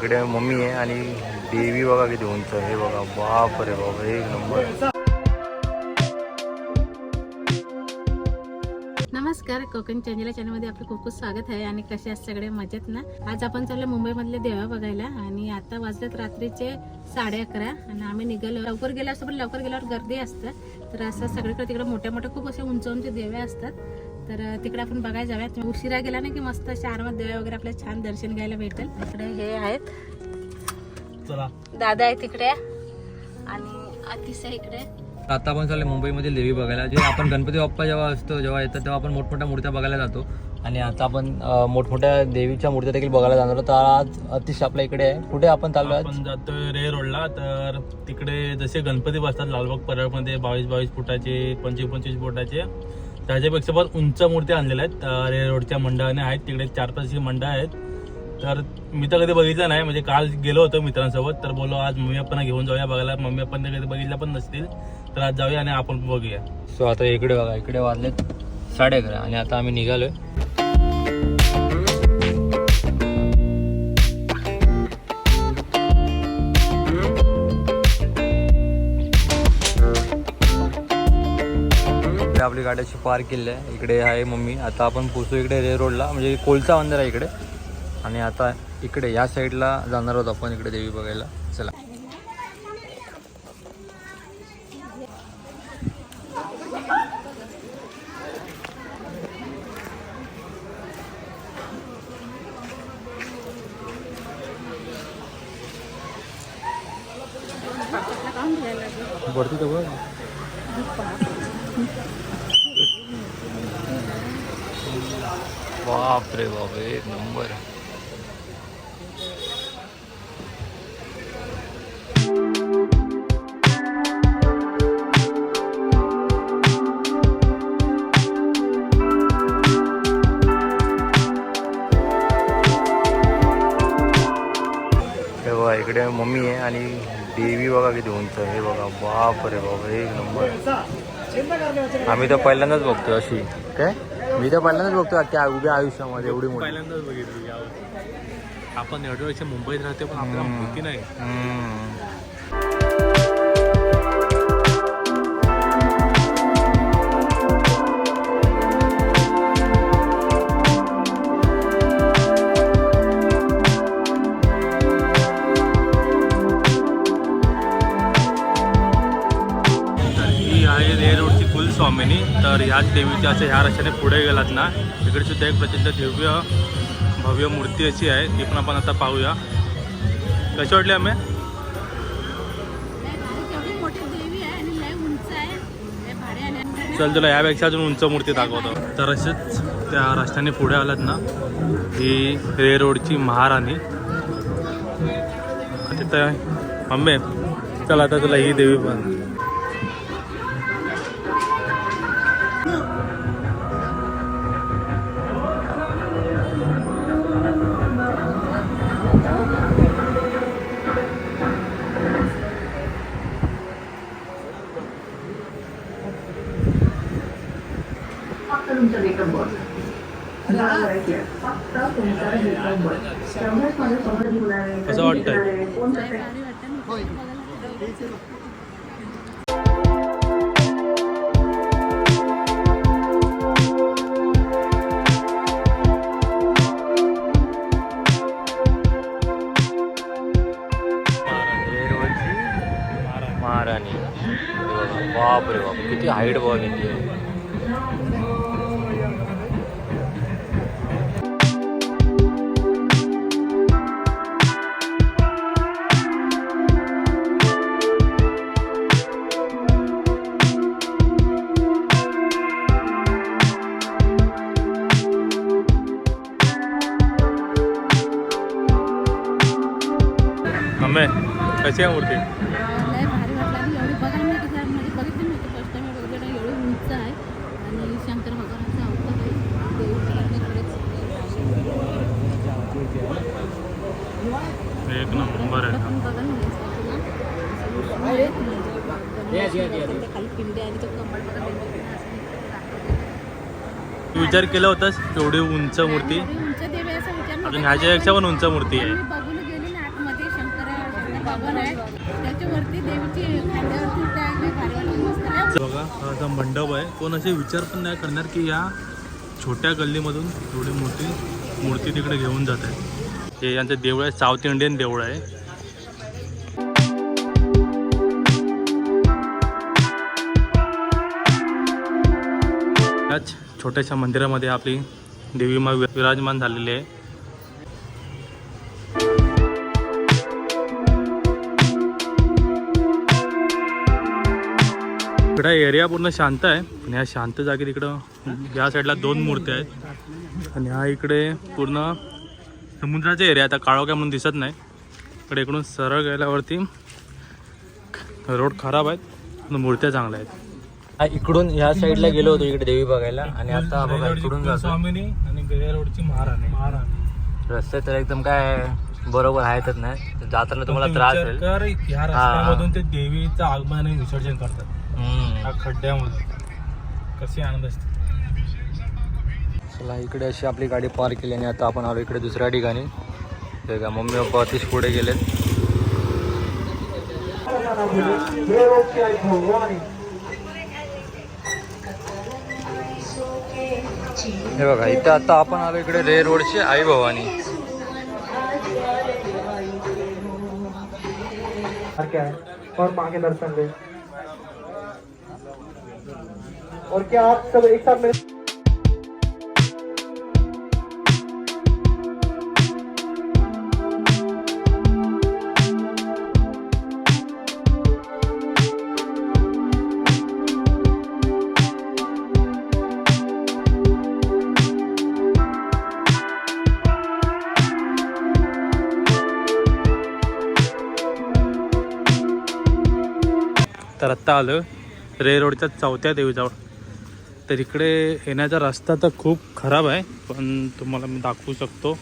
इकडे मम्मी आहे आणि देवी बघा किती उंच हे बघा बाप रे बाप एक नंबर. नमस्कार कोकण चंचला चॅनलमध्ये आपलं खूप खूप स्वागत आहे आणि कसे आज सगळे मजेत ना? आज आपण चाललो मुंबईमधले देवा बघायला आणि आता वाजलेत रात्रीचे साडे अकरा आणि आम्ही निघालो. लवकर गेलो असतो पण लवकर गेल्यावर गर्दी असतं. तर असं सगळीकडे तिकडे मोठ्या मोठ्या खूप असे उंच उंच देव्या असतात. तर तिकडे आपण बघायला जाऊयात. उशिरा गेला ना की मस्त असे आरामात देवे वगैरे आपल्याला छान दर्शन घ्यायला भेटेल. इकडे हे आहेत. चला. दादा आहे तिकडे. आणि अतिशय आहे इकडे. आता आपण चालले मुंबईमधील देवी बघायला. जे आपण गणपती बाप्पा जेव्हा असतो जेव्हा येतात तेव्हा आपण मोठमोठ्या मूर्त्या बघायला जातो. आणि आता आपण मोठमोठ्या देवीच्या मूर्त्या देखील बघायला जाणार आहोत. तर आज अतिश आपल्या इकडे आहे. कुठे आपण चाललो आज? आपण जातोय रे रोडला. तर तिकडे जसे गणपती बसतात लालबाग परळमध्ये बावीस बावीस फुटाचे पंचवीस पंचवीस फुटाचे. त्याच्यापेक्षा पण उंच मूर्ती आणलेल्या आहेत. रे रोडच्या मंडळाने आहेत. तिकडे चार पाच मंडळ आहेत. तर मी तर कधी बघितलं नाही. म्हणजे काल गेलो होतो मित्रांसोबत. तर बोलो आज मम्मी पप्पांना घेऊन जाऊया बघायला. मम्मी पप्पांनी कधी बघितलं पण नसतील. तर आज जाऊया आणि आपण बघूया. सो आता इकडे बघा. इकडे वाजलेत साडे अकरा आणि आता आम्ही निघालोय. इकडे आपली गाड्याची पार्क केली आहे. इकडे आहे मम्मी. आता आपण पोचू इकडे रे रोडला. म्हणजे कोलचा मंदिर आहे इकडे. आणि आता इकडे या साईडला जाणार आहोत आपण इकडे देवी बघायला. चला. वरती तर बघ बाप रे बाप एक नंबर हे इकडे मम्मी आहे आणि देवी बघा किती उंच हे बघा बाप रे बाप एक नंबर. आम्ही तर पहिल्यांदाच बघतोय अशी. काय? मी तर पहिल्यांदाच बघतोय अख्ख्या उभ्या आयुष्यामध्ये एवढी मोठी. पहिल्यांदाच बघितली आपण एवढ्या वर्ष मुंबईत राहते पण आपल्याला माहिती नाही. स्वामींनी. तर ह्याच देवीच्या असं ह्या रस्त्याने पुढे गेलात ना तिकडे सुद्धा एक प्रसिद्ध दिव्य भव्य मूर्ती अशी आहे. ती पण आपण आता पाहूया. कशी वाटली आम्ही? चल तुला यापेक्षा अजून उंच मूर्ती दाखवतो. तर असेच त्या रस्त्याने पुढे आलात ना ही रे रोडची महाराणी. तिथं मम्मी चल आता तुला ही देवी पण. वाटतंय? कधी शिकणार आहे, कोण कसं भारी वाटतं ना रेडवरची महाराणी हे बघा बाप रे बाप किती हाईट बघा किती कशी आहे मूर्ती लय भारी वाटलं. आणि एवढी बघायला मी कधी म्हणजे बघितली मी फर्स्ट टाइम बघितलं एवढी उंच आहे. आणि शंकर भगवानाचा अवतार आहे. देवी भगवान इकडेच एक नंबर आहे. हे खाली पिंडे आणि तो बघा विचार केला होतास एवढी उंच मूर्ती? अजून ह्याच्यापेक्षा पण उंच मूर्ती आहे. आहे. त्याच्यावरती देवीची खांद्यावरती त्या बघा हा असा मंडप आहे कोण असे विचार पण नाही करणार की या छोट्या गल्लीमधून एवढी मोठी मूर्ती तिकडे घेऊन जात आहे हे यांचं देऊळ आहे साऊथ इंडियन देऊळ आहे. याच छोट्याशा मंदिरामध्ये आपली देवी मा विराजमान झालेली आहे. इकडा एरिया पूर्ण शांत आहे. पण ह्या शांत जागी तिकडं या साईडला दोन मूर्त्या आहेत. आणि हा इकडे पूर्ण समुद्राचा एरिया आता काळोख्या म्हणून दिसत नाही. इकडे इकडून सरळ गेल्यावरती रोड खराब आहेत. पण मूर्त्या चांगल्या आहेत. इकडून ह्या साईडला गेलो होतो इकडे देवी बघायला. आणि आता बघा इकडून जातो. आणि रोडची महाराणी. महाराणी रस्ते तर एकदम काय बरोबर आहेतच नाही. जाताना तुम्हाला त्रास होईल. ह्या ते देवीचं आगमन आणि विसर्जन करतात. हम्म. ह्या खड्ड्यामधून कशी आनंद असते. चला इकडे अशी आपली गाडी पार्क केली आणि आता आपण आलो इकडे दुसऱ्या ठिकाणी. ते का मम्मी पप्पा अतिश पुढे गेलेत. हे बघा इथं आता आपण आलो इकडे रे रोडची आई भवानी. क्या? है और माँ के दर्शन ले और क्या आप सब एक साथ मेरे तर आत्ता आलो. रे रोडच्या चौथ्या देवीजवळ तर इकडे येण्याचा रस्ता तर खूप खराब आहे पण तुम्हाला मी दाखवू शकतो.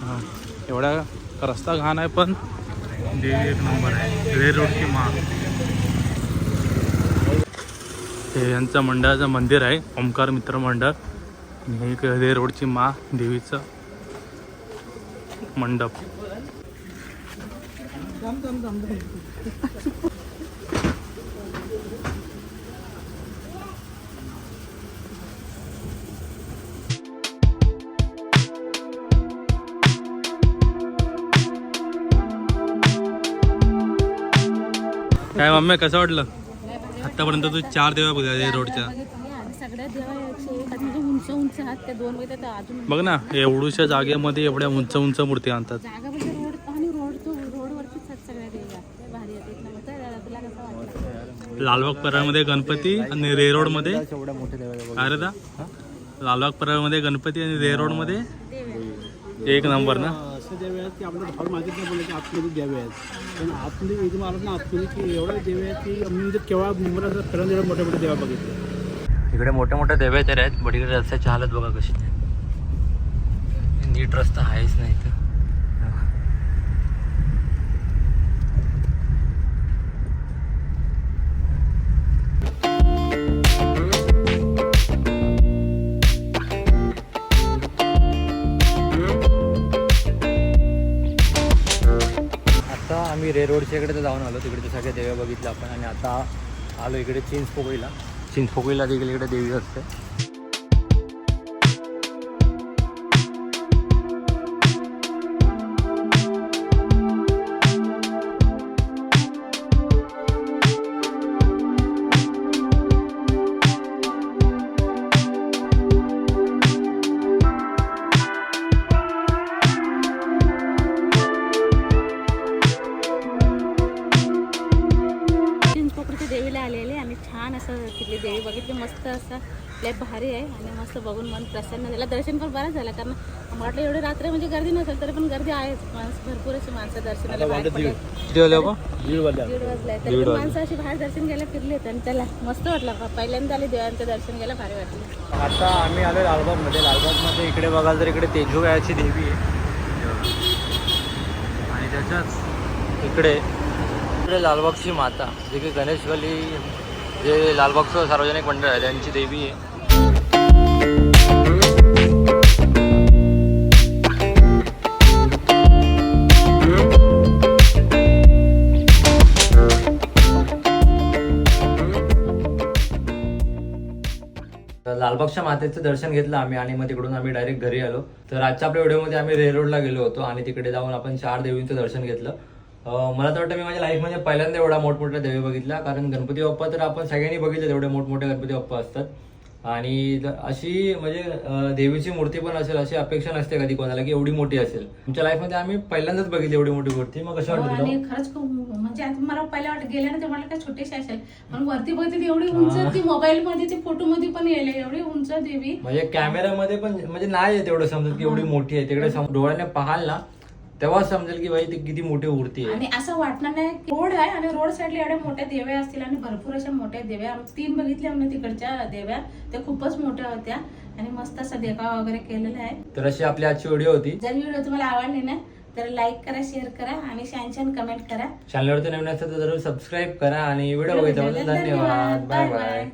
हां एवढा रस्ता घाण आहे पण देवी एक नंबर आहे रे रोडची मा हे यांचं मंडळाचं मंदिर आहे ओंकार मित्र मंडळ. आणि हे एक रे रोडची मा देवीचं मंडप. काय मम्मी कसं वाटलं? आतापर्यंत तू चार देवा बघा रोडच्या सगळ्या उंच उंच आहात त्या दोन अजून बघ ना एवढूशा जागेमध्ये एवढ्या उंच उंच मूर्ती आणतात. जागा म्हणजे रोड आणि रोड तो रोडवरतीच सगळ्या देवा भारी आहेत तुला कसं लालबाग परळमध्ये गणपती आणि रे रोडमध्ये. एवढ्या अरे दा. लालबाग परळमध्ये गणपती आणि रे रोडमध्ये. एक नंबर ना? असे देवे आहेत की आपल्याला भाव मागित नाही बोलायचे आतमध्ये द्यावे आहेत. पण आतमध्ये इथे आलं ना आतमध्ये की एवढं देवे आहेत की म्हणजे केव्हा मुंबईला जर फिरून एवढे मोठे मोठे देवा बघितले. इकडे मोठे मोठे देवे तर आहेत बट इकडे रस्त्याची हालत बघा कशी. नीट रस्ता आहेच नाही इथं. आम्ही रे रोडच्या इकडे तर जाऊन आलो. तिकडे सगळे देव्या बघितलं आपण. आणि आता आलो इकडे चिंचपोकळीला. चिंचपोकळीला देखील इकडे देवी असते लय भारी आहे आणि मस्त बघून मन प्रसन्न झालं. दर्शन पण बरं झालं कारण मला वाटलं एवढी रात्र म्हणजे गर्दी नसेल तरी पण गर्दी आहेच. माणसं भरपूर अशी माणसं दर्शनाला बाहेर पडले दीड वाजलाय तरी पण माणसं अशी बाहेर दर्शन घ्यायला फिरलेत आणि त्याला मस्त वाटलं. पहिल्यांदा आले देवांचं दर्शन घ्यायला भारी वाटलं. आता आम्ही आलो लालबागमध्ये. लालबागमध्ये इकडे बघाल तर इकडे तेजूगायाची देवी आहे. आणि त्याच्याच इकडे इकडे लालबागची माता जे की गणेश गली जे लालबागचं सार्वजनिक मंडळ आहे त्यांची देवी आहे. लालबागच्या मातेचं दर्शन घेतलं आम्ही आणि मग तिकडून आम्ही डायरेक्ट घरी आलो. तर आजच्या आपल्या व्हिडिओमध्ये आम्ही रेलरोडला गेलो होतो आणि तिकडे जाऊन आपण चार देवींचं दर्शन घेतलं. मला तर वाटतं मी माझ्या लाईफमध्ये पहिल्यांदा एवढा मोठमोठ्या देवी बघितला. कारण गणपती बाप्पा तर आपण सगळ्यांनी बघितले तेवढे मोठमोठे गणपती बाप्पा असतात. आणि अशी म्हणजे देवीची मूर्ती पण असेल अशी अपेक्षा नसते कधी कोणाला की एवढी मोठी असेल. आमच्या लाईफमध्ये आम्ही पहिल्यांदाच बघितली एवढी मोठी मूर्ती. मग कशी हो, वाटत आणि खरंच खूप म्हणजे आता मला पहिल्या वाटत गेल्यानंतर मला काय छोटीशी असेल. पण वरती बघते ती एवढी उंच ती मोबाईल मध्ये ती फोटो मध्ये पण येईल एवढी उंच देवी. म्हणजे कॅमेरामध्ये पण म्हणजे नाही तेवढं समजत की एवढी मोठी आहे. तिकडे डोळ्याने पाहाल ना तेव्हा समजेल की बाई ती किती मोठी आहे. आणि असं वाटणार नाही की रोड आहे आणि रोड साईडला एवढ्या मोठ्या देव्या असतील आणि भरपूर अशा मोठ्या देव्या. तीन बघितल्या आम्ही तिकडच्या देव्या. त्या खूपच मोठ्या होत्या आणि मस्त असा देखावा वगैरे केलेला आहे. तर अशी आपली आजची व्हिडिओ होती. जर व्हिडिओ तुम्हाला आवडली ना तर लाईक करा शेअर करा आणि छान छान कमेंट करा. चॅनलवरती नवीन असेल तर जरूर सबस्क्राईब करा आणि व्हिडिओ बघितल्याबद्दल धन्यवाद. Bye bye